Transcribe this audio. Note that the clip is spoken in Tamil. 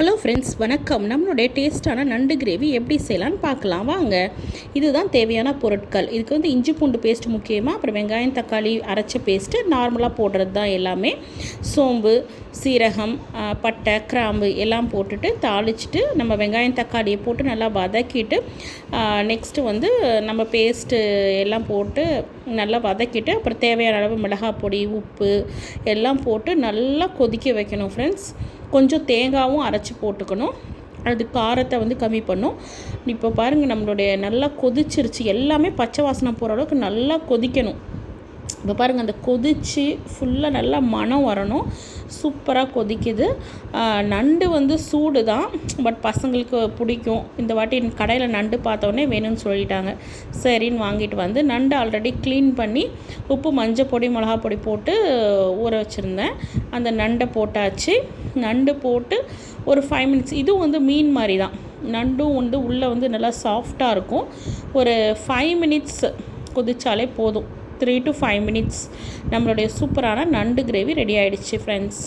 ஹலோ ஃப்ரெண்ட்ஸ் வணக்கம். நம்மளுடைய டேஸ்ட்டான நண்டு கிரேவி எப்படி செய்யலான்னு பார்க்கலாம். வாங்க. இதுதான் தேவையான பொருட்கள். இதுக்கு வந்து இஞ்சி பூண்டு பேஸ்ட் முக்கியமாக அப்புறம் வெங்காயம் தக்காளி அரைச்ச பேஸ்ட்டு நார்மலாக போடுறது தான் எல்லாமே. சோம்பு சீரகம் பட்டை கிராம்பு எல்லாம் போட்டுட்டு தாளிச்சிட்டு நம்ம வெங்காயம் தக்காளியை போட்டு நல்லா வதக்கிட்டு நெக்ஸ்ட்டு வந்து நம்ம பேஸ்ட்டு எல்லாம் போட்டு நல்லா வதக்கிட்டு அப்புறம் தேவையான அளவு மிளகாய் பொடி உப்பு எல்லாம் போட்டு நல்லா கொதிக்க வைக்கணும் ஃப்ரெண்ட்ஸ் கொஞ்சம் தேங்காவும் அரைச்சி போட்டுக்கணும். அது காரத்தை வந்து கம்மி பண்ணும். இப்போ பாருங்கள் நம்மளுடைய நல்லா கொதிச்சிருச்சு. எல்லாமே பச்சை வாசனை போகிற அளவுக்கு நல்லா கொதிக்கணும். இப்போ பாருங்கள் அந்த கொதிச்சு ஃபுல்லாக நல்லா மனம் வரணும். சூப்பராக கொதிக்குது. நண்டு வந்து சூடு தான் பட் பசங்களுக்கு பிடிக்கும். இந்த வாட்டி கடையில் நண்டு பார்த்தோன்னே வேணும்னு சொல்லிட்டாங்க. சரின்னு வாங்கிட்டு வந்து நண்டு ஆல்ரெடி க்ளீன் பண்ணி உப்பு மஞ்சள் பொடி மிளகா பொடி போட்டு ஊற வச்சுருந்தேன். அந்த நண்டை போட்டாச்சு. நண்டு போட்டு ஒரு ஃபைவ் மினிட்ஸ் இதுவும் வந்து மீன் மாதிரி தான் நண்டும் வந்து உள்ளே வந்து நல்லா சாஃப்டாக இருக்கும். ஒரு ஃபைவ் மினிட்ஸ் கொதிச்சாலே போதும். த்ரீ டு ஃபைவ் மினிட்ஸ் நம்மளுடைய சூப்பரான நண்டு கிரேவி ரெடி ஆகிடுச்சு ஃப்ரெண்ட்ஸ்